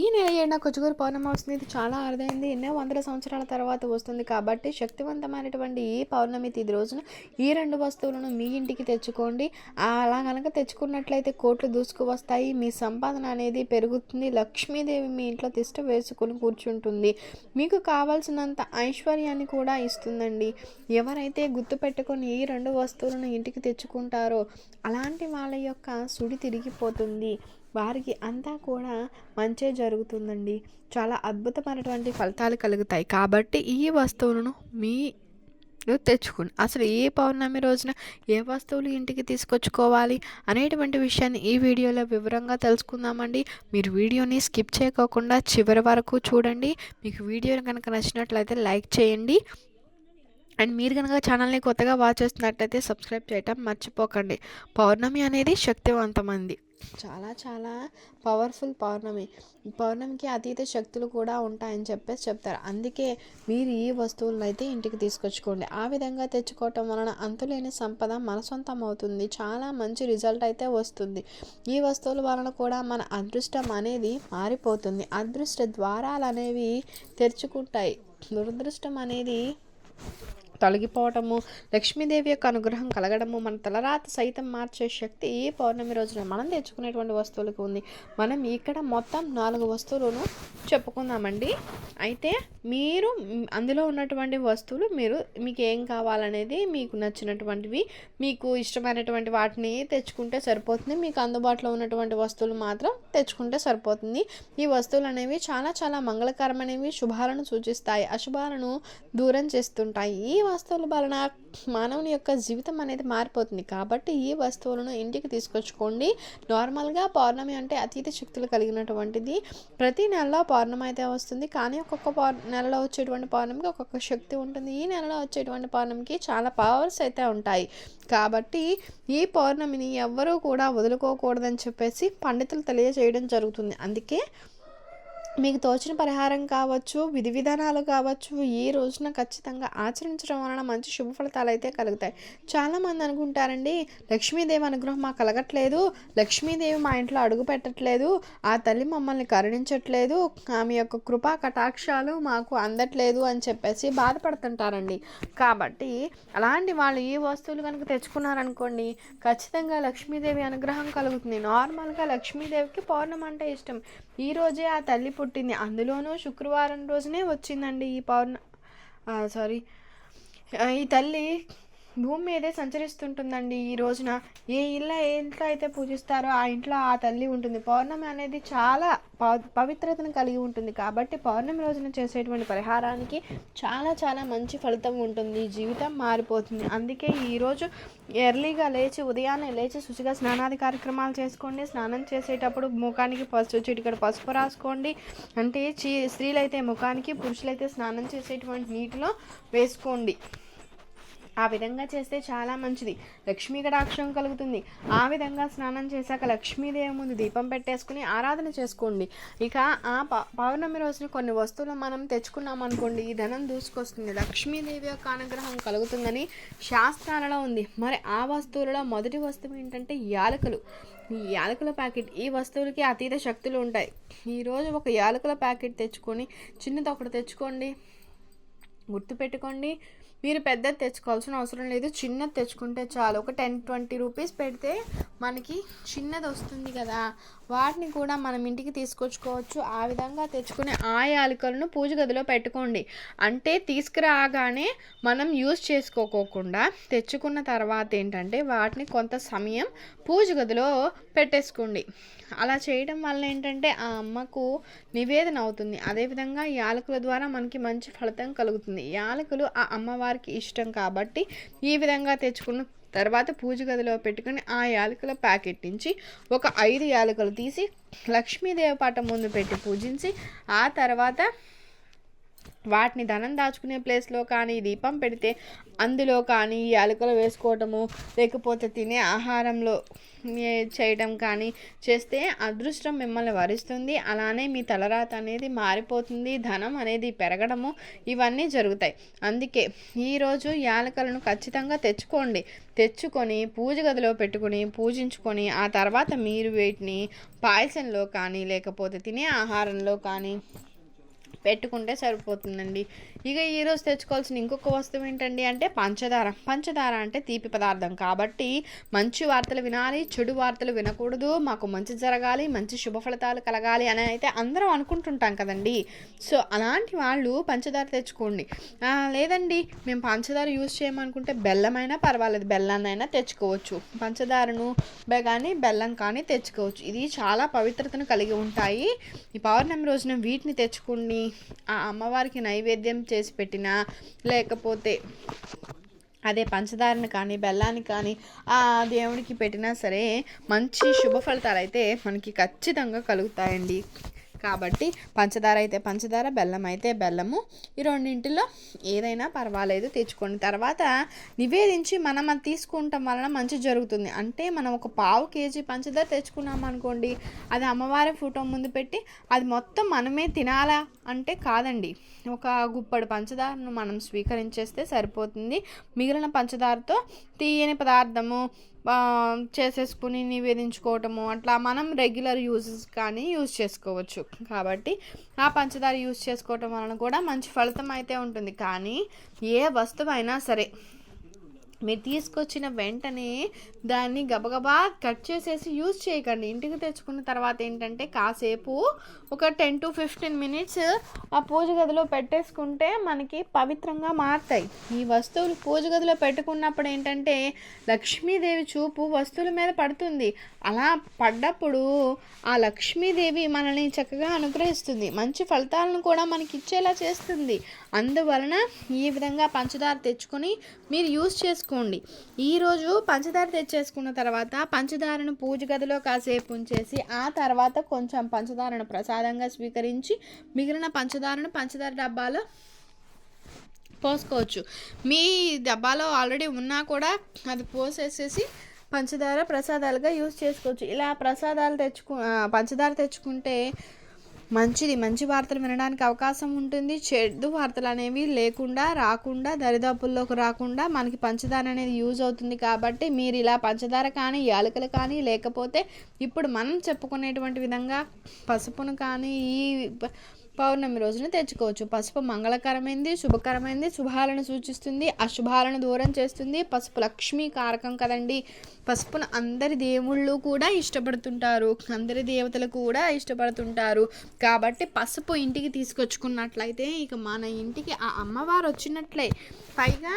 ఈ నెల ఏడున కొచ్చుగూరు పౌర్ణమి వస్తుంది. ఇది చాలా అరుదైంది ఎన్నో వందల సంవత్సరాల తర్వాత వస్తుంది కాబట్టి శక్తివంతమైనటువంటి ఈ పౌర్ణమి తిది రోజున ఈ రెండు వస్తువులను మీ ఇంటికి తెచ్చుకోండి. అలా కనుక తెచ్చుకున్నట్లయితే కోట్లు దూసుకు వస్తాయి. మీ సంపాదన అనేది పెరుగుతుంది. లక్ష్మీదేవి మీ ఇంట్లో తిష్ట వేసుకుని కూర్చుంటుంది. మీకు కావాల్సినంత ఐశ్వర్యాన్ని కూడా ఇస్తుందండి. ఎవరైతే గుర్తు పెట్టుకొని ఈ రెండు వస్తువులను ఇంటికి తెచ్చుకుంటారో అలాంటి వాళ్ళ యొక్క సుడి తిరిగిపోతుంది. వారికి అంతా కూడా మంచే జరుగుతుందండి. చాలా అద్భుతమైనటువంటి ఫలితాలు కలుగుతాయి. కాబట్టి ఈ వస్తువులను మీ తెచ్చుకుని అసలు ఏ పౌర్ణమి రోజున ఏ వస్తువులు ఇంటికి తీసుకొచ్చుకోవాలి అనేటువంటి విషయాన్ని ఈ వీడియోలో వివరంగా తెలుసుకుందామండి. మీరు వీడియోని స్కిప్ చేయకోకుండా చివరి వరకు చూడండి. మీకు వీడియో కనుక నచ్చినట్లయితే లైక్ చేయండి. అండ్ మీరు కనుక ఛానల్ని కొత్తగా వాచ్ చేస్తున్నట్లయితే సబ్స్క్రైబ్ చేయటం మర్చిపోకండి. పౌర్ణమి అనేది శక్తివంతమైంది. చాలా చాలా పవర్ఫుల్ పౌర్ణమి. పౌర్ణమికి అతీత శక్తులు కూడా ఉంటాయని చెప్పేసి చెప్తారు. అందుకే మీరు ఈ వస్తువులను అయితే ఇంటికి తీసుకొచ్చుకోండి. ఆ విధంగా తెచ్చుకోవటం వలన అంతులేని సంపద మన సొంతం అవుతుంది. చాలా మంచి రిజల్ట్ అయితే వస్తుంది. ఈ వస్తువుల వలన కూడా మన అదృష్టం అనేది మారిపోతుంది. అదృష్ట ద్వారాలు అనేవి తెరుచుకుంటాయి. దురదృష్టం అనేది తొలగిపోవటము లక్ష్మీదేవి యొక్క అనుగ్రహం కలగడము మన తలరాత సైతం మార్చే శక్తి ఈ పౌర్ణమి రోజున మనం తెచ్చుకునేటువంటి వస్తువులకు ఉంది. మనం ఇక్కడ మొత్తం నాలుగు వస్తువులను చెప్పుకుందామండి. అయితే మీరు అందులో ఉన్నటువంటి వస్తువులు మీరు మీకు ఏం కావాలనేది మీకు నచ్చినటువంటివి మీకు ఇష్టమైనటువంటి వాటిని తెచ్చుకుంటే సరిపోతుంది. మీకు అందుబాటులో ఉన్నటువంటి వస్తువులు మాత్రం తెచ్చుకుంటే సరిపోతుంది. ఈ వస్తువులు అనేవి చాలా చాలా మంగళకరమైనవి శుభాలను సూచిస్తాయి అశుభాలను దూరం చేస్తుంటాయి. ఈ వస్తువుల వలన మానవుని యొక్క జీవితం అనేది మారిపోతుంది. కాబట్టి ఈ వస్తువులను ఇంటికి తీసుకొచ్చుకోండి. నార్మల్గా పౌర్ణమి అంటే అతీత శక్తులు కలిగినటువంటిది. ప్రతి నెలలో పౌర్ణమి అయితే వస్తుంది. కానీ ఒక్కొక్క పౌర్ నెలలో వచ్చేటువంటి పౌర్ణమికి ఒక్కొక్క శక్తి ఉంటుంది. ఈ నెలలో వచ్చేటువంటి పౌర్ణమికి చాలా పవర్స్ అయితే ఉంటాయి. కాబట్టి ఈ పౌర్ణమిని ఎవ్వరూ కూడా వదులుకోకూడదని చెప్పేసి పండితులు తెలియజేయడం జరుగుతుంది. అందుకే మీకు తోచిన పరిహారం కావచ్చు విధి విధానాలు కావచ్చు ఈ రోజున ఖచ్చితంగా ఆచరించడం వలన మంచి శుభ ఫలితాలు అయితే కలుగుతాయి. చాలామంది అనుకుంటారండి లక్ష్మీదేవి అనుగ్రహం మాకు కలగట్లేదు లక్ష్మీదేవి మా ఇంట్లో అడుగు పెట్టట్లేదు ఆ తల్లి మమ్మల్ని కరుణించట్లేదు ఆమె యొక్క కృపా కటాక్షాలు మాకు అందట్లేదు అని చెప్పేసి బాధపడుతుంటారండి. కాబట్టి అలాంటి వాళ్ళు ఈ వస్తువులు కనుక తెచ్చుకున్నారనుకోండి ఖచ్చితంగా లక్ష్మీదేవి అనుగ్రహం కలుగుతుంది. నార్మల్గా లక్ష్మీదేవికి పౌర్ణం అంటే ఇష్టం. ఈరోజే ఆ తల్లి పుట్టింది. అందులోనూ శుక్రవారం రోజునే వచ్చిందండి ఈ పౌర్ణ సారీ ఈ తల్లి భూమి మీదే సంచరిస్తుంటుందండి ఈ రోజున. ఏ ఇల్లు ఏ ఇంట్లో అయితే పూజిస్తారో ఆ ఇంట్లో ఆ తల్లి ఉంటుంది. పౌర్ణమి అనేది చాలా పవిత్రతను కలిగి ఉంటుంది. కాబట్టి పౌర్ణమి రోజున చేసేటువంటి పరిహారానికి చాలా చాలా మంచి ఫలితం ఉంటుంది. జీవితం మారిపోతుంది. అందుకే ఈరోజు ఎర్లీగా లేచి ఉదయాన్నే లేచి శుచిగా స్నానాది కార్యక్రమాలు చేసుకోండి. స్నానం చేసేటప్పుడు ముఖానికి పసుపు చిటికడ పసుపు రాసుకోండి. అంటే చీ స్త్రీలైతే ముఖానికి పురుషులైతే స్నానం చేసేటువంటి నీటిలో వేసుకోండి. ఆ విధంగా చేస్తే చాలా మంచిది. లక్ష్మీ కటాక్షం కలుగుతుంది. ఆ విధంగా స్నానం చేశాక లక్ష్మీదేవి ముందు దీపం పెట్టేసుకుని ఆరాధన చేసుకోండి. ఇక ఆ పౌర్ణమి రోజున కొన్ని వస్తువులు మనం తెచ్చుకున్నాం అనుకోండి ఈ ధనం దూసుకొస్తుంది. లక్ష్మీదేవి యొక్క అనుగ్రహం కలుగుతుందని శాస్త్రాలలో ఉంది. మరి ఆ వస్తువులలో మొదటి వస్తువు ఏంటంటే యాలకులు. ఈ యాలకుల ప్యాకెట్ ఈ వస్తువులకి అతీత శక్తులు ఉంటాయి. ఈరోజు ఒక యాలకుల ప్యాకెట్ తెచ్చుకొని చిన్నది ఒకటి తెచ్చుకోండి. గుర్తుపెట్టుకోండి. మీరు పెద్దది తెచ్చుకోవాల్సిన అవసరం లేదు. చిన్నది తెచ్చుకుంటే చాలు. ఒక టెన్ ట్వంటీ రూపీస్ పెడితే మనకి చిన్నది వస్తుంది కదా. వాటిని కూడా మనం ఇంటికి తీసుకొచ్చుకోవచ్చు. ఆ విధంగా తెచ్చుకునే ఆ యాలకులను పూజ గదిలో పెట్టుకోండి. అంటే తీసుకురాగానే మనం యూజ్ చేసుకోకోకుండా తెచ్చుకున్న తర్వాత ఏంటంటే వాటిని కొంత సమయం పూజ గదిలో పెట్టేసుకోండి. అలా చేయడం వల్ల ఏంటంటే ఆ అమ్మకు నివేదన అవుతుంది. అదేవిధంగా యాలకుల ద్వారా మనకి మంచి ఫలితం కలుగుతుంది. యాలకులు ఆ అమ్మవారి అమ్మవారికి ఇష్టం కాబట్టి ఈ విధంగా తెచ్చుకున్న తర్వాత పూజ గదిలో పెట్టుకుని ఆ యాలకుల ప్యాకెట్ నుంచి ఒక ఐదు యాలకులు తీసి లక్ష్మీదేవి పాట ముందు పెట్టి పూజించి ఆ తర్వాత వాటిని ధనం దాచుకునే ప్లేస్లో కానీ దీపం పెడితే అందులో కానీ అలుకలు వేసుకోవటము లేకపోతే తినే ఆహారంలో చేయటం కానీ చేస్తే అదృష్టం మిమ్మల్ని వరిస్తుంది. అలానే మీ తలరాత అనేది మారిపోతుంది ధనం అనేది పెరగడము ఇవన్నీ జరుగుతాయి. అందుకే ఈరోజు యాలకలను ఖచ్చితంగా తెచ్చుకోండి. తెచ్చుకొని పూజ గదిలో పెట్టుకొని పూజించుకొని ఆ తర్వాత మీరు వీటిని పాయసంలో కానీ లేకపోతే తినే ఆహారంలో కానీ పెట్టుకుంటే సరిపోతుందండి. ఇక ఈరోజు తెచ్చుకోవాల్సిన ఇంకొక వస్తువు ఏంటండి అంటే పంచదార. పంచదార అంటే తీపి పదార్థం కాబట్టి మంచి వార్తలు వినాలి చెడు వార్తలు వినకూడదు. మాకు మంచి జరగాలి మంచి శుభ ఫలితాలు కలగాలి అని అయితే అందరం అనుకుంటుంటాం కదండి. సో అలాంటి వాళ్ళు పంచదార తెచ్చుకోండి. లేదండి మేము పంచదార యూజ్ చేయమనుకుంటే బెల్లమైనా పర్వాలేదు బెల్లాన్నైనా తెచ్చుకోవచ్చు. పంచదారను కానీ బెల్లం కానీ తెచ్చుకోవచ్చు. ఇది చాలా పవిత్రతను కలిగి ఉంటాయి. ఈ పౌర్ణమి రోజున వీటిని తెచ్చుకుని ఆ అమ్మవారికి నైవేద్యం చేసి పెట్టినా లేకపోతే అదే పంచదారని కానీ బెల్లాన్ని కానీ ఆ దేవుడికి పెట్టినా సరే మంచి శుభ ఫలితాలు అయితే మనకి ఖచ్చితంగా కలుగుతాయండి. కాబట్టి పంచదార అయితే పంచదార బెల్లం అయితే బెల్లము. ఈ రెండింటిలో ఏదైనా పర్వాలేదు తెచ్చుకోండి. తర్వాత నివేదించి మనం అది తీసుకుంటాం వలన మంచి జరుగుతుంది. అంటే మనం ఒక పావు కేజీ పంచదార తెచ్చుకున్నాం అనుకోండి అది అమ్మవారి ఫోటో ముందు పెట్టి అది మొత్తం మనమే తినాలా? అంటే కాదండి. ఒక గుప్పడి పంచదారను మనం స్వీకరించేస్తే సరిపోతుంది. మిగిలిన పంచదారతో తీయని పదార్థము చేసేసుకుని నివేదించుకోవటము అట్లా మనం రెగ్యులర్ యూజెస్ కానీ యూజ్ చేసుకోవచ్చు. కాబట్టి ఆ పంచదార యూజ్ చేసుకోవటం వలన కూడా మంచి ఫలితం అయితే ఉంటుంది. కానీ ఏ వస్తువైనా సరే మీరు తీసుకొచ్చిన వెంటనే దాన్ని గబగబా కట్ చేసేసి యూజ్ చేయకండి. ఇంటికి తెచ్చుకున్న తర్వాత ఏంటంటే కాసేపు ఒక టెన్ టు ఫిఫ్టీన్ మినిట్స్ ఆ పూజ గదిలో పెట్టేసుకుంటే మనకి పవిత్రంగా మారుతాయి. ఈ వస్తువులు పూజ గదిలో పెట్టుకున్నప్పుడు ఏంటంటే లక్ష్మీదేవి చూపు వస్తువుల మీద పడుతుంది. అలా పడ్డప్పుడు ఆ లక్ష్మీదేవి మనల్ని చక్కగా అనుగ్రహిస్తుంది. మంచి ఫలితాలను కూడా మనకి ఇచ్చేలా చేస్తుంది. అందువలన ఈ విధంగా పంచదార తెచ్చుకొని మీరు యూజ్ చేసుకోండి. ఈరోజు పంచదార తెచ్చేసుకున్న తర్వాత పంచదారను పూజ గదిలో కాసేపు ఉంచేసి ఆ తర్వాత కొంచెం పంచదారను ప్రసాదంగా స్వీకరించి మిగిలిన పంచదారను పంచదార డబ్బాలో పోసుకోవచ్చు. మీ డబ్బాలో ఆల్రెడీ ఉన్నా కూడా అది పోసేసేసి పంచదార ప్రసాదాలుగా యూజ్ చేసుకోవచ్చు. ఇలా ప్రసాదాలు తెచ్చుకు పంచదార తెచ్చుకుంటే మంచిది మంచి వార్తలు వినడానికి అవకాశం ఉంటుంది. చెడు వార్తలు అనేవి లేకుండా రాకుండా దరిదాపుల్లోకి రాకుండా మనకి పంచదార అనేది యూజ్ అవుతుంది కాబట్టి మీరు ఇలా పంచదార కానీ యాలకులు కానీ లేకపోతే ఇప్పుడు మనం చెప్పుకునేటువంటి విధంగా పసుపును కానీ ఈ పౌర్ణమి రోజున తెచ్చుకోవచ్చు. పసుపు మంగళకరమైంది శుభకరమైంది శుభాలను సూచిస్తుంది అశుభాలను దూరం చేస్తుంది. పసుపు లక్ష్మీ కారకం కదండి. పసుపును అందరి దేవుళ్ళు కూడా ఇష్టపడుతుంటారు. అందరి దేవతలు కూడా ఇష్టపడుతుంటారు. కాబట్టి పసుపు ఇంటికి తీసుకొచ్చుకున్నట్లయితే ఇక మన ఇంటికి ఆ అమ్మవారు వచ్చినట్లే. పైగా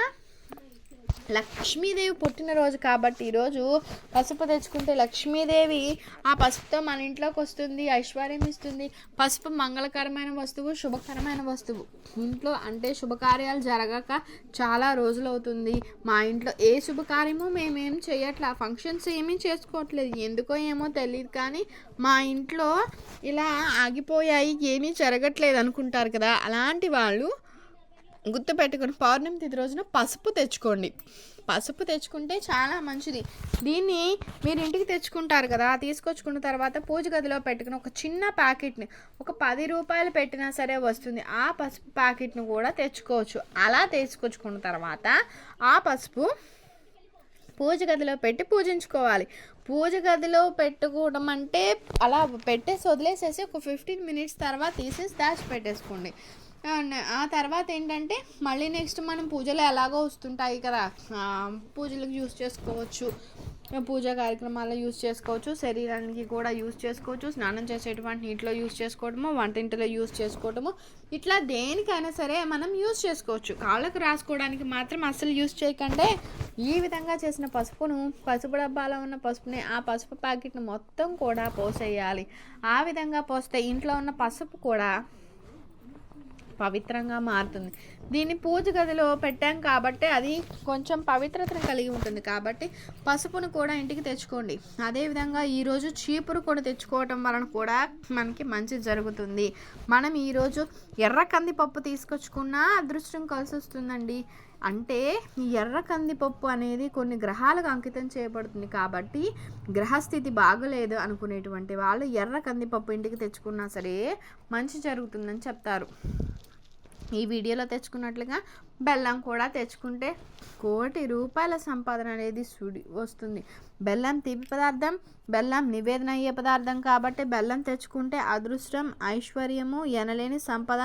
లక్ష్మీదేవి పుట్టినరోజు కాబట్టి ఈరోజు పసుపు తెచ్చుకుంటే లక్ష్మీదేవి ఆ పసుపుతో మన ఇంట్లోకి వస్తుంది ఐశ్వర్యం ఇస్తుంది. పసుపు మంగళకరమైన వస్తువు శుభకరమైన వస్తువు. ఇంట్లో అంటే శుభకార్యాలు జరగక చాలా రోజులు అవుతుంది. మా ఇంట్లో ఏ శుభకార్యము మేమేం చేయట్లా ఫంక్షన్స్ ఏమీ చేసుకోవట్లేదు. ఎందుకో ఏమో తెలియదు కానీ మా ఇంట్లో ఇలా ఆగిపోయాయి ఏమీ జరగట్లేదు అనుకుంటారు కదా. అలాంటి వాళ్ళు గుర్తుపెట్టుకుని పౌర్ణమి తిథి రోజున పసుపు తెచ్చుకోండి. పసుపు తెచ్చుకుంటే చాలా మంచిది. దీన్ని మీరు ఇంటికి తెచ్చుకుంటారు కదా తీసుకొచ్చుకున్న తర్వాత పూజ గదిలో పెట్టుకుని ఒక చిన్న ప్యాకెట్ని ఒక పది రూపాయలు పెట్టినా సరే వస్తుంది. ఆ పసుపు ప్యాకెట్ని కూడా తెచ్చుకోవచ్చు. అలా తీసుకొచ్చుకున్న తర్వాత ఆ పసుపు పూజ గదిలో పెట్టి పూజించుకోవాలి. పూజ గదిలో పెట్టుకోవడం అంటే అలా పెట్టేసి వదిలేసేసి ఒక ఫిఫ్టీన్ మినిట్స్ తర్వాత తీసేసి దాచి పెట్టేసుకోండి ఆ తర్వాత ఏంటంటే మళ్ళీ నెక్స్ట్ మనం పూజలు ఎలాగో వస్తుంటాయి కదా పూజలకు యూస్ చేసుకోవచ్చు. పూజా కార్యక్రమాల్లో యూస్ చేసుకోవచ్చు శరీరానికి కూడా యూస్ చేసుకోవచ్చు స్నానం చేసేటువంటి నీటిలో యూస్ చేసుకోవడము వంటింటిలో యూస్ చేసుకోవడము. ఇట్లా దేనికైనా సరే మనం యూస్ చేసుకోవచ్చు. కాళ్ళకు రాసుకోవడానికి మాత్రం అస్సలు యూస్ చేయకంటే ఈ విధంగా చేసిన పసుపును పసుపు డబ్బాలో ఉన్న పసుపుని ఆ పసుపు ప్యాకెట్ను మొత్తం కూడా పోసేయాలి. ఆ విధంగా పోస్తే ఇంట్లో ఉన్న పసుపు కూడా పవిత్రంగా మారుతుంది. దీన్ని పూజ గదిలో పెట్టాం కాబట్టి అది కొంచెం పవిత్రతను కలిగి ఉంటుంది. కాబట్టి పసుపును కూడా ఇంటికి తెచ్చుకోండి. అదేవిధంగా ఈరోజు చీపురు కూడా తెచ్చుకోవటం వలన కూడా మనకి మంచి జరుగుతుంది. మనం ఈరోజు ఎర్ర కందిపప్పు తీసుకొచ్చుకున్నా అదృష్టం కలిసి వస్తుందండి అంటే ఈ ఎర్ర కందిపప్పు అనేది కొన్ని గ్రహాలకు అంకితం చేయబడుతుంది కాబట్టి గ్రహస్థితి బాగలేదు అనుకునేటువంటి వాళ్ళు ఎర్ర కందిపప్పు ఇంటికి తెచ్చుకున్నా సరే మంచి జరుగుతుందని చెప్తారు. ఈ వీడియోలో తెచ్చుకున్నట్లుగా బెల్లం కూడా తెచ్చుకుంటే కోటి రూపాయల సంపాదన అనేది సుడి వస్తుంది. బెల్లం తీపి పదార్థం బెల్లం నివేదన అయ్యే పదార్థం కాబట్టి బెల్లం తెచ్చుకుంటే అదృష్టం ఐశ్వర్యము ఎనలేని సంపద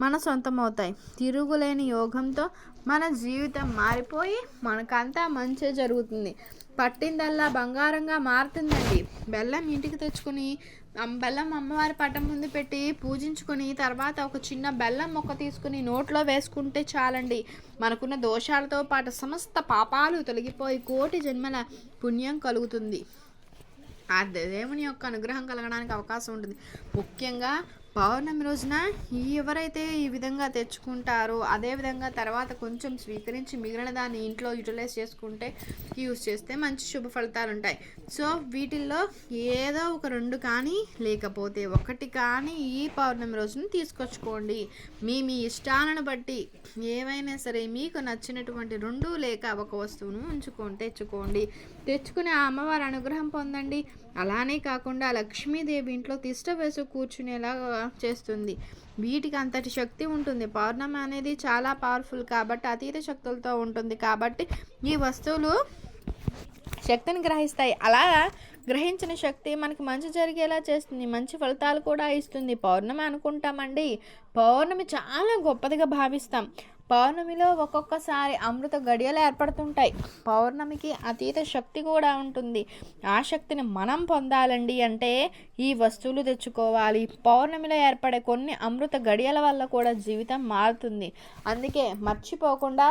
మన సొంతమవుతాయి. తిరుగులేని యోగంతో మన జీవితం మారిపోయి మనకంతా మంచి జరుగుతుంది. పట్టిందల్లా బంగారంగా మారుతుందండి. బెల్లం ఇంటికి తెచ్చుకుని బెల్లం అమ్మవారి పటం ముందు పెట్టి పూజించుకొని తర్వాత ఒక చిన్న బెల్లం మొక్క తీసుకుని నోట్లో వేసుకుంటే చాలండి. మనకున్న దోషాలతో పాటు సమస్త పాపాలు తొలగిపోయి కోటి జన్మల పుణ్యం కలుగుతుంది. ఆ దేవుని యొక్క అనుగ్రహం కలగడానికి అవకాశం ఉంటుంది. ముఖ్యంగా పౌర్ణమి రోజున ఎవరైతే ఈ విధంగా తెచ్చుకుంటారో అదేవిధంగా తర్వాత కొంచెం స్వీకరించి మిగిలిన దాన్ని ఇంట్లో యూటిలైజ్ చేసుకుంటే యూస్ చేస్తే మంచి శుభ ఫలితాలు ఉంటాయి. సో వీటిల్లో ఏదో ఒక రెండు కానీ లేకపోతే ఒకటి కానీ ఈ పౌర్ణమి రోజున తీసుకొచ్చుకోండి. మీ మీ ఇష్టాలను బట్టి ఏవైనా సరే మీకు నచ్చినటువంటి రెండు లేక ఒక వస్తువును ఉంచుకొని తెచ్చుకోండి. తెచ్చుకుని ఆ అమ్మవారి అనుగ్రహం పొందండి. అలానే కాకుండా లక్ష్మీదేవి ఇంట్లో తిష్ట వేసి కూర్చునేలాగా చేస్తుంది. వీటికి అంతటి శక్తి ఉంటుంది. పౌర్ణమి అనేది చాలా పవర్ఫుల్ కాబట్టి అతీత శక్తులతో ఉంటుంది కాబట్టి ఈ వస్తువులు శక్తిని గ్రహిస్తాయి. అలా గ్రహించిన శక్తి మనకి మంచి జరిగేలా చేస్తుంది. మంచి ఫలితాలు కూడా ఇస్తుంది. పౌర్ణమి అనుకుంటామండి. పౌర్ణమి చాలా గొప్పదిగా భావిస్తాం. పౌర్ణమిలో ఒక్కొక్కసారి అమృత గడియలు ఏర్పడుతుంటాయి. పౌర్ణమికి అతీత శక్తి కూడా ఉంటుంది. ఆ శక్తిని మనం పొందాలండి అంటే ఈ వస్తువులు తెచ్చుకోవాలి. పౌర్ణమిలో ఏర్పడే కొన్ని అమృత గడియల వల్ల కూడా జీవితం మారుతుంది. అందుకే మర్చిపోకుండా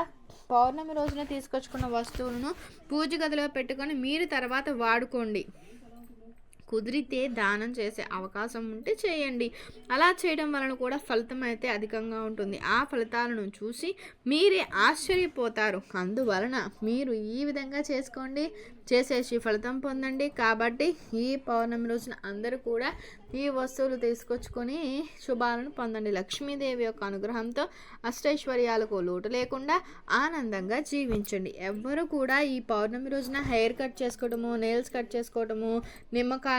పౌర్ణమి రోజున తీసుకొచ్చుకున్న వస్తువులను పూజ గదిలో పెట్టుకొని మీరు తర్వాత వాడుకోండి. కుదిరితే దానం చేసే అవకాశం ఉంటే చేయండి. అలా చేయడం వలన కూడా ఫలితం అయితే అధికంగా ఉంటుంది. ఆ ఫలితాలను చూసి మీరే ఆశ్చర్యపోతారు. అందువలన మీరు ఈ విధంగా చేసుకోండి. చేసేసి ఫలితం పొందండి. కాబట్టి ఈ పౌర్ణమి రోజున అందరూ కూడా ఈ వస్తువులు తీసుకొచ్చుకొని శుభాలను పొందండి. లక్ష్మీదేవి యొక్క అనుగ్రహంతో అష్టైశ్వర్యాలకు లోటు లేకుండా ఆనందంగా జీవించండి. ఎవ్వరు కూడా ఈ పౌర్ణమి రోజున హెయిర్ కట్ చేసుకోవటము నెయిల్స్ కట్ చేసుకోవటము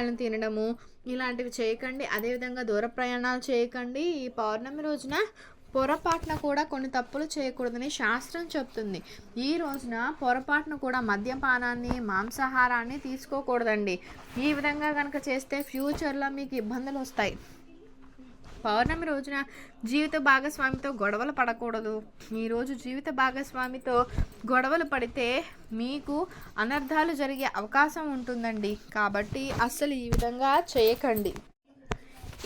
నిమ్మకాయలను తినడము ఇలాంటివి చేయకండి. అదేవిధంగా దూర ప్రయాణాలు చేయకండి. ఈ పౌర్ణమి రోజున పొరపాటున కూడా కొన్ని తప్పులు చేయకూడదని శాస్త్రం చెప్తుంది. ఈ రోజున పొరపాటున కూడా మద్యపానాన్ని మాంసాహారాన్ని తీసుకోకూడదండి. ఈ విధంగా కనుక చేస్తే ఫ్యూచర్లో మీకు ఇబ్బందులు వస్తాయి. పౌర్ణమి రోజున జీవిత భాగస్వామితో గొడవలు పడకూడదు. ఈరోజు జీవిత భాగస్వామితో గొడవలు పడితే మీకు అనర్థాలు జరిగే అవకాశం ఉంటుందండి. కాబట్టి అస్సలు ఈ విధంగా చేయకండి.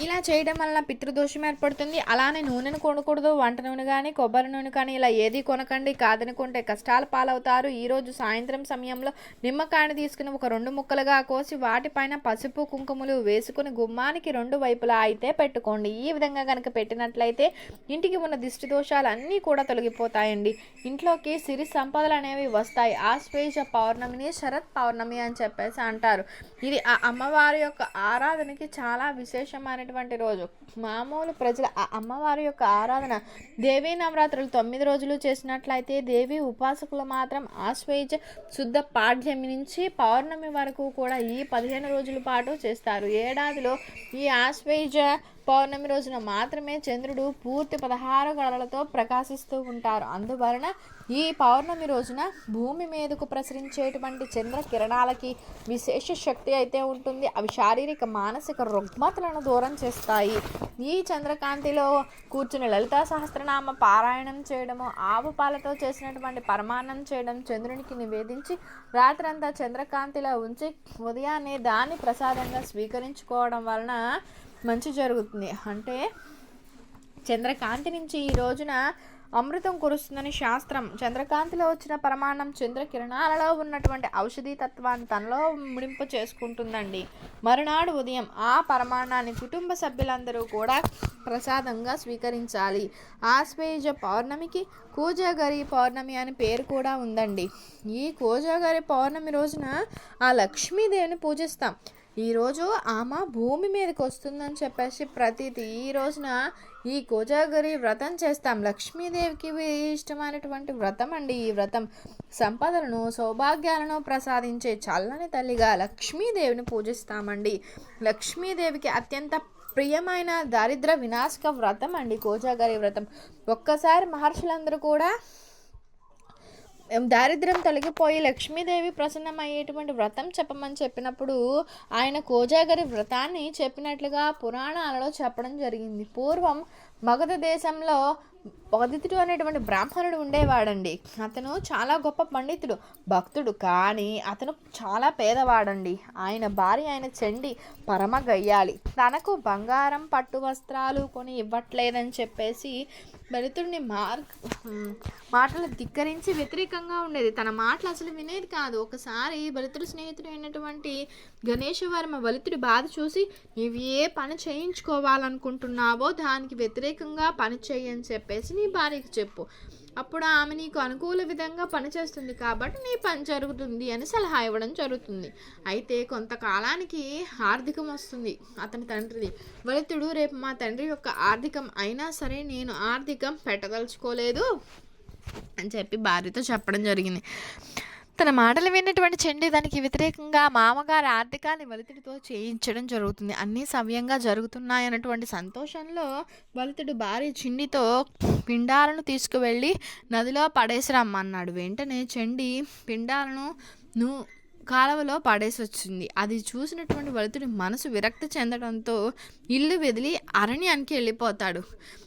ఇలా చేయడం వలన పితృదోషం ఏర్పడుతుంది. అలానే నూనెను కొనకూడదు వంట నూనె కానీ కొబ్బరి నూనె కానీ ఇలా ఏది కొనకండి కాదనుకుంటే కష్టాల పాలవుతారు. ఈరోజు సాయంత్రం సమయంలో నిమ్మకాయని తీసుకుని ఒక రెండు ముక్కలుగా కోసి వాటిపైన పసుపు కుంకుమలు వేసుకుని గుమ్మానికి రెండు వైపులా అయితే పెట్టుకోండి. ఈ విధంగా కనుక పెట్టినట్లయితే ఇంటికి ఉన్న దిష్టి దోషాలు అన్నీ కూడా తొలగిపోతాయండి. ఇంట్లోకి సిరి సంపదలు అనేవి వస్తాయి. ఆశ్వేష పౌర్ణమిని శరత్ పౌర్ణమి అని చెప్పేసి అంటారు. ఇది ఆ అమ్మవారి యొక్క ఆరాధనకి చాలా విశేషమైన విశేషమైనటువంటి రోజు. మామూలు ప్రజల ఆ అమ్మవారి యొక్క ఆరాధన దేవీ నవరాత్రులు తొమ్మిది రోజులు చేసినట్లయితే దేవి ఉపాసకులు మాత్రం ఆశ్వేజ శుద్ధ పాడ్యమి నుంచి పౌర్ణమి వరకు కూడా ఈ పదిహేను రోజుల పాటు చేస్తారు. ఏడాదిలో ఈ ఆశ్వేజ పౌర్ణమి రోజున మాత్రమే చంద్రుడు పూర్తి పదహారు గడలతో ప్రకాశిస్తూ ఉంటారు. అందువలన ఈ పౌర్ణమి రోజున భూమి మీదకు ప్రసరించేటువంటి చంద్ర కిరణాలకి విశేష శక్తి అయితే ఉంటుంది. అవి శారీరక మానసిక రుగ్మతలను దూరం చేస్తాయి. ఈ చంద్రకాంతిలో కూర్చుని లలితా సహస్రనామ పారాయణం చేయడము ఆవు పాలతో చేసినటువంటి పరమాన్నం చేయడం చంద్రునికి నివేదించి రాత్రంతా చంద్రకాంతిలో ఉంచి ఉదయాన్నే దాన్ని ప్రసాదంగా స్వీకరించుకోవడం వలన మంచి జరుగుతుంది. అంటే చంద్రకాంతి నుంచి ఈ రోజున అమృతం కురుస్తుందని శాస్త్రం. చంద్రకాంతిలో వచ్చిన ప్రమాణం చంద్రకిరణాలలో ఉన్నటువంటి ఔషధీ తత్వాన్ని తనలో ముడింపు చేసుకుంటుందండి. మరునాడు ఉదయం ఆ పరమాణాన్ని కుటుంబ సభ్యులందరూ కూడా ప్రసాదంగా స్వీకరించాలి. ఆశ్వేజ పౌర్ణమికి కూజాగరి పౌర్ణమి అని పేరు కూడా ఉందండి. ఈ కూజాగరి పౌర్ణమి రోజున ఆ లక్ష్మీదేవిని పూజిస్తాం. ఈరోజు ఆమె భూమి మీదకి వస్తుందని చెప్పేసి ప్రతిది ఈ రోజున ఈ కోజాగరి వ్రతం చేస్తాం. లక్ష్మీదేవికి ఇష్టమైనటువంటి వ్రతం అండి. ఈ వ్రతం సంపదలను సౌభాగ్యాలను ప్రసాదించే చల్లని తల్లిగా లక్ష్మీదేవిని పూజిస్తామండి. లక్ష్మీదేవికి అత్యంత ప్రియమైన దారిద్ర వినాశక వ్రతం అండి కోజాగరి వ్రతం. ఒక్కసారి మహర్షులందరూ కూడా దారిద్ర్యం తొలగిపోయి లక్ష్మీదేవి ప్రసన్నమయ్యేటువంటి వ్రతం చెప్పమని చెప్పినప్పుడు ఆయన కోజాగరి వ్రతాన్ని చెప్పినట్లుగా పురాణాలలో చెప్పడం జరిగింది. పూర్వం మగధ దేశంలో పదితుడు అనేటువంటి బ్రాహ్మణుడు ఉండేవాడండి. అతను చాలా గొప్ప పండితుడు భక్తుడు. కానీ అతను చాలా పేదవాడండి. ఆయన భార్య ఆయన చెండి పరమ గయ్యాలి తనకు బంగారం పట్టు వస్త్రాలు కొని ఇవ్వట్లేదని చెప్పేసి దళితుడిని మార్ మాటలు ధిక్కరించి వ్యతిరేకంగా ఉండేది. తన మాటలు అసలు వినేది కాదు. ఒకసారి బలితుడు స్నేహితుడు అయినటువంటి గణేష వర్మ బలితుడి బాధ చూసి నీవు ఏ పని చేయించుకోవాలనుకుంటున్నావో దానికి వ్యతిరేకంగా పని చేయని చెప్పేసి నీ భార్యకి చెప్పు. అప్పుడు ఆమె నీకు అనుకూల విధంగా పనిచేస్తుంది కాబట్టి నీ పని జరుగుతుంది అని సలహా ఇవ్వడం జరుగుతుంది. అయితే కొంతకాలానికి ఆర్థికం వస్తుంది అతని తండ్రిది. వలితుడు రేపు మా తండ్రి యొక్క ఆర్థికం అయినా సరే నేను ఆర్థికం పెట్టదలుచుకోలేదు అని చెప్పి భార్యతో చెప్పడం జరిగింది. తన మాటలు విన్నటువంటి చెండి దానికి వ్యతిరేకంగా మామగారి ఆర్థికాన్ని వలితుడితో చేయించడం జరుగుతుంది. అన్నీ సవ్యంగా జరుగుతున్నాయన్నటువంటి సంతోషంలో వలితుడు భార్య చిండితో పిండాలను తీసుకువెళ్ళి నదిలో పడేసి రమ్మన్నాడు వెంటనే చెండి పిండాలను నువ్వు కాలువలో పడేసి వచ్చింది అది చూసినటువంటి వలితుడి మనసు విరక్తి చెందడంతో ఇల్లు వెదిలి అరణ్యానికి వెళ్ళిపోతాడు.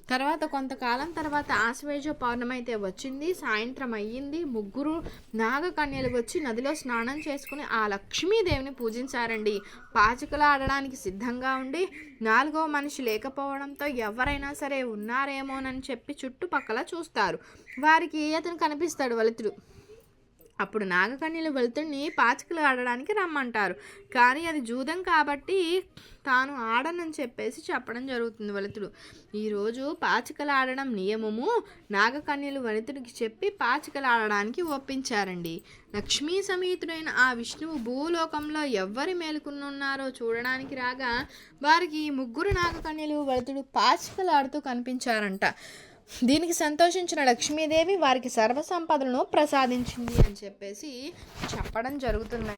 తర్వాత కొంతకాలం తర్వాత ఆశ్వేజ పౌర్ణమి అయితే వచ్చింది. సాయంత్రం అయ్యింది. ముగ్గురు నాగకన్యలు వచ్చి నదిలో స్నానం చేసుకుని ఆ లక్ష్మీదేవిని పూజించారండి. పాచికలు ఆడడానికి సిద్ధంగా ఉండి నాలుగో మనిషి లేకపోవడంతో ఎవరైనా సరే ఉన్నారేమోనని చెప్పి చుట్టుపక్కల చూస్తారు. వారికి అతను కనిపిస్తాడు వలితుడు అప్పుడు నాగకన్యలు వెళ్తుని పాచికలు ఆడడానికి రమ్మంటారు. కానీ అది జూదం కాబట్టి తాను ఆడనని చెప్పేసి చెప్పడం జరుగుతుంది వలితుడు ఈరోజు పాచికలు ఆడడం నియమము నాగకన్యలు వనితుడికి చెప్పి పాచికలు ఆడడానికి ఒప్పించారండి. లక్ష్మీ సమేతుడైన ఆ విష్ణువు భూలోకంలో ఎవ్వరి మేలుకున్నారో చూడడానికి రాగా వారికి ముగ్గురు నాగకన్యలు వలితుడు పాచికలు ఆడుతూ కనిపించారంట. దీనికి సంతోషించిన లక్ష్మీదేవి వారికి సర్వసంపదలను ప్రసాదించింది అని చెప్పేసి చెప్పడం జరుగుతుంది.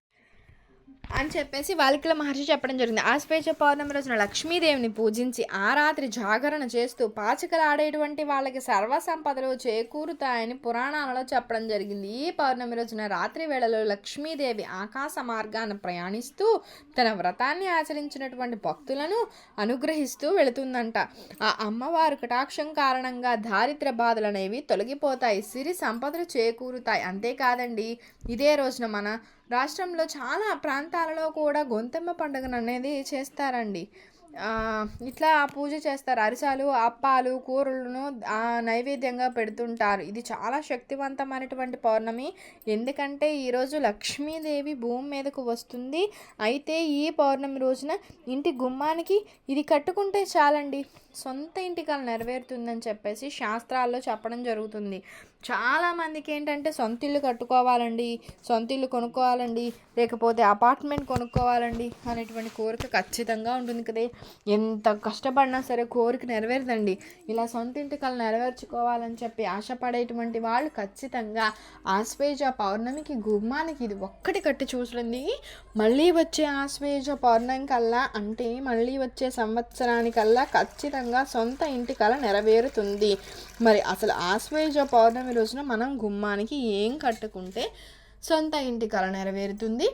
అని చెప్పేసి వాలికల మహర్షి చెప్పడం జరిగింది. ఆశ్వేజ పౌర్ణమి రోజున లక్ష్మీదేవిని పూజించి ఆ రాత్రి జాగరణ చేస్తూ పాచికలు ఆడేటువంటి వాళ్ళకి సర్వ సంపదలు చేకూరుతాయని పురాణాలలో చెప్పడం జరిగింది. ఈ పౌర్ణమి రోజున రాత్రి వేళలో లక్ష్మీదేవి ఆకాశ మార్గాన్ని ప్రయాణిస్తూ తన వ్రతాన్ని ఆచరించినటువంటి భక్తులను అనుగ్రహిస్తూ వెళుతుందంట. ఆ అమ్మవారు కటాక్షం కారణంగా దారిద్ర బాధలు అనేవి తొలగిపోతాయి. సిరి సంపదలు చేకూరుతాయి. అంతేకాదండి ఇదే రోజున మన రాష్ట్రంలో చాలా ప్రాంతాలలో కూడా గొంతెమ్మ పండుగను అనేది చేస్తారండి. ఇట్లా పూజ చేస్తారు. అరిసాలు అప్పాలు కూరలను నైవేద్యంగా పెడుతుంటారు. ఇది చాలా శక్తివంతమైనటువంటి పౌర్ణమి. ఎందుకంటే ఈరోజు లక్ష్మీదేవి భూమి మీదకు వస్తుంది. అయితే ఈ పౌర్ణమి రోజున ఇంటి గుమ్మానికి ఇది కట్టుకుంటే చాలండి. సొంత ఇంటికలు నెరవేరుతుందని చెప్పేసి శాస్త్రాల్లో చెప్పడం జరుగుతుంది. చాలామందికి ఏంటంటే సొంత ఇల్లు కట్టుకోవాలండి సొంత ఇల్లు కొనుక్కోవాలండి లేకపోతే అపార్ట్మెంట్ కొనుక్కోవాలండి అనేటువంటి కోరిక ఖచ్చితంగా ఉంటుంది కదా. ఎంత కష్టపడినా సరే కోరిక నెరవేరదండి. ఇలా సొంత ఇంటికలు నెరవేర్చుకోవాలని చెప్పి ఆశపడేటువంటి వాళ్ళు ఖచ్చితంగా ఆశ్వేజ పౌర్ణమికి గుమ్మానికి ఇది ఒక్కటి కట్టి చూడండి మళ్ళీ వచ్చే ఆశ్వేజ పౌర్ణమి కల్లా అంటే మళ్ళీ వచ్చే సంవత్సరానికల్లా ఖచ్చితంగా సొంత ఇంటి కళ నెరవేరుతుంది. మరి అసలు ఆశ్వేజ పౌర్ణమి రోజున మనం గుమ్మానికి ఏం కట్టుకుంటే సొంత ఇంటి కళ నెరవేరుతుంది?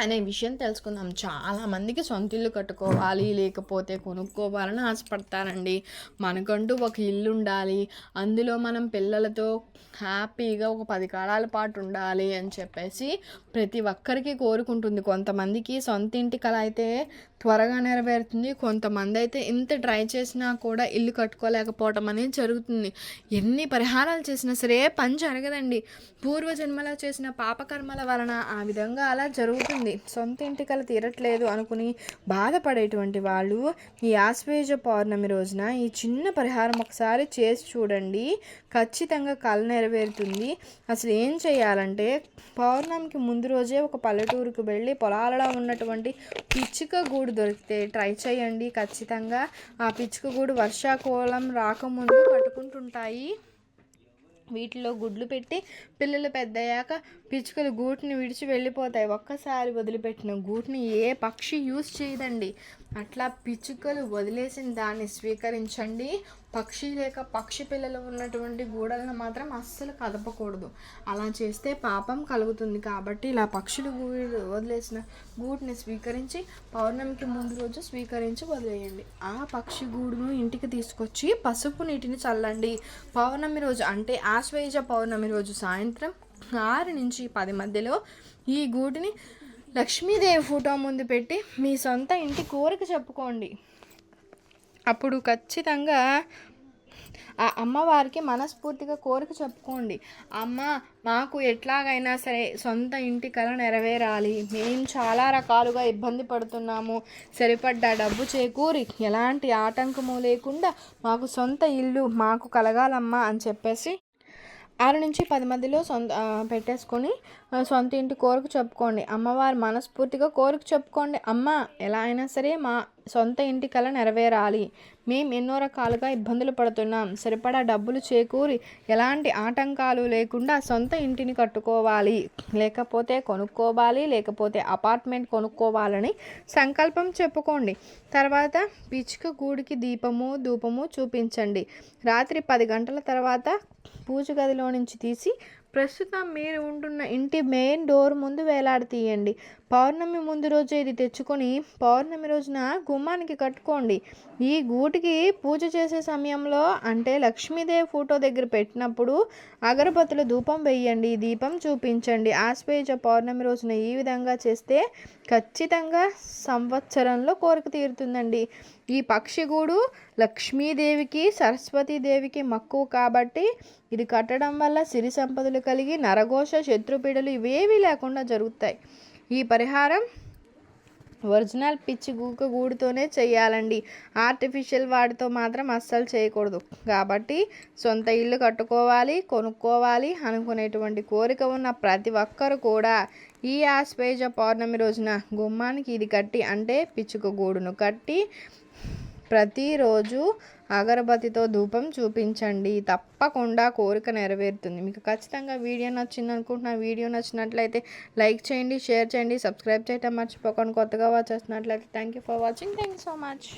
అనే విషయం తెలుసుకుందాం. చాలామందికి సొంత ఇల్లు కట్టుకోవాలి లేకపోతే కొనుక్కోవాలని ఆశపడతారండి. మనకంటూ ఒక ఇల్లు ఉండాలి. అందులో మనం పిల్లలతో హ్యాపీగా ఒక పది కాలాల పాటు ఉండాలి అని చెప్పేసి ప్రతి ఒక్కరికి కోరుకుంటుంది. కొంతమందికి సొంత ఇంటి కళ అయితే త్వరగా నెరవేరుతుంది. కొంతమంది అయితే ఇంత ట్రై చేసినా కూడా ఇల్లు కట్టుకోలేకపోవటం అనేది జరుగుతుంది. ఎన్ని పరిహారాలు చేసినా సరే పని జరగదండి. పూర్వజన్మలో చేసిన పాపకర్మల వలన ఆ విధంగా అలా జరుగుతుంది. సొంత ఇంటికలు తీరట్లేదు అనుకుని బాధపడేటువంటి వాళ్ళు ఈ ఆశ్వేజ పౌర్ణమి రోజున ఈ చిన్న పరిహారం ఒకసారి చేసి చూడండి. ఖచ్చితంగా కళ నెరవేరుతుంది. అసలు ఏం చేయాలంటే పౌర్ణమికి ముందు రోజే ఒక పల్లెటూరుకు వెళ్ళి పొలాలలో ఉన్నటువంటి పిచ్చిక గూడు దొరికితే ట్రై చేయండి. ఖచ్చితంగా ఆ పిచ్చుక గూడు వర్షాకోళం రాకముందు పట్టుకుంటుంటాయి. వీటిలో గుడ్లు పెట్టి పిల్లలు పెద్దయ్యాక పిచ్చుకలు గూటిని విడిచి వెళ్ళిపోతాయి. ఒక్కసారి వదిలిపెట్టిన గూటిని ఏ పక్షి యూజ్ చేయదండి. అట్లా పిచ్చుకలు వదిలేసిన దాన్ని స్వీకరించండి. పక్షి లేక పక్షి పిల్లలు ఉన్నటువంటి గూడలను మాత్రం అస్సలు కదపకూడదు. అలా చేస్తే పాపం కలుగుతుంది కాబట్టి ఇలా పక్షులు గూడు వదిలేసిన గూటిని స్వీకరించి పౌర్ణమికి ముందు రోజు స్వీకరించి వదిలేయండి. ఆ పక్షి గూడును ఇంటికి తీసుకొచ్చి పసుపు నీటిని చల్లండి. పౌర్ణమి రోజు అంటే ఆశ్వేజ పౌర్ణమి రోజు సాయంత్రం ఆరు నుంచి పది మధ్యలో ఈ గూటిని లక్ష్మీదేవి ఫోటో ముందు పెట్టి మీ సొంత ఇంటి కోరిక చెప్పుకోండి. అప్పుడు ఖచ్చితంగా ఆ అమ్మవారికి మనస్ఫూర్తిగా కోరిక చెప్పుకోండి. అమ్మ మాకు ఎట్లాగైనా సరే సొంత ఇంటి కళ నెరవేరాలి. మేము చాలా రకాలుగా ఇబ్బంది పడుతున్నాము. సరిపడ్డ డబ్బు చేకూరి ఎలాంటి ఆటంకము లేకుండా మాకు సొంత ఇల్లు మాకు కలగాలమ్మా అని చెప్పేసి ఆరు నుంచి పది మధ్యలో సొంత పెట్టేసుకొని సొంత ఇంటి కోరిక చెప్పుకోండి. అమ్మవారు మనస్ఫూర్తిగా కోరిక చెప్పుకోండి. అమ్మ ఎలా అయినా సరే మా సొంత ఇంటి కళ నెరవేరాలి. మేము ఎన్నో రకాలుగా ఇబ్బందులు పడుతున్నాం. సరిపడా డబ్బులు చేకూరి ఎలాంటి ఆటంకాలు లేకుండా సొంత ఇంటిని కట్టుకోవాలి. లేకపోతే కొనుక్కోవాలి లేకపోతే అపార్ట్మెంట్ కొనుక్కోవాలని సంకల్పం చెప్పుకోండి. తర్వాత పిచ్చుక గూడికి దీపము ధూపము చూపించండి. రాత్రి పది గంటల తర్వాత పూజ గదిలో నుంచి తీసి ప్రస్తుతం మీరు ఉంటున్న ఇంటి మెయిన్ డోర్ ముందు వేలాడతీయండి. పౌర్ణమి ముందు రోజు ఇది తెచ్చుకొని పౌర్ణమి రోజున గుమ్మానికి కట్టుకోండి. ఈ గూటికి పూజ చేసే సమయంలో అంటే లక్ష్మీదేవి ఫోటో దగ్గర పెట్టినప్పుడు అగరబత్తుల ధూపం వేయండి దీపం చూపించండి. ఆశ్వేజ పౌర్ణమి రోజున ఈ విధంగా చేస్తే ఖచ్చితంగా సంవత్సరంలో కోరిక తీరుతుందండి. ఈ పక్షిగూడు లక్ష్మీదేవికి సరస్వతీదేవికి మక్కువ కాబట్టి ఇది కట్టడం వల్ల సిరి సంపదలు కలిగి నరఘోష శత్రుపీడలు ఇవేవీ లేకుండా జరుగుతాయి. ఈ పరిహారం ఒరిజినల్ పిచ్చి గూక గూడుతోనే చేయాలండి ఆర్టిఫిషియల్ వాటితో మాత్రం అస్సలు చేయకూడదు. కాబట్టి సొంత ఇల్లు కట్టుకోవాలి కొనుక్కోవాలి అనుకునేటువంటి కోరిక ఉన్న ప్రతి ఒక్కరు కూడా ఈ ఆశ్వేజ పౌర్ణమి రోజున గుమ్మానికి ఇది కట్టి అంటే పిచ్చుక గూడును కట్టి ప్రతిరోజు అగరబత్తితో ధూపం చూపించండి. తప్పకుండా కోరిక నెరవేరుతుంది. మీకు ఖచ్చితంగా వీడియో నచ్చింది అనుకుంటున్నా వీడియో నచ్చినట్లయితే లైక్ చేయండి షేర్ చేయండి సబ్స్క్రైబ్ చేయటం మర్చిపోకండి. కొత్తగా వాచ్ చేస్తున్నట్లయితే thank you for watching thank you so much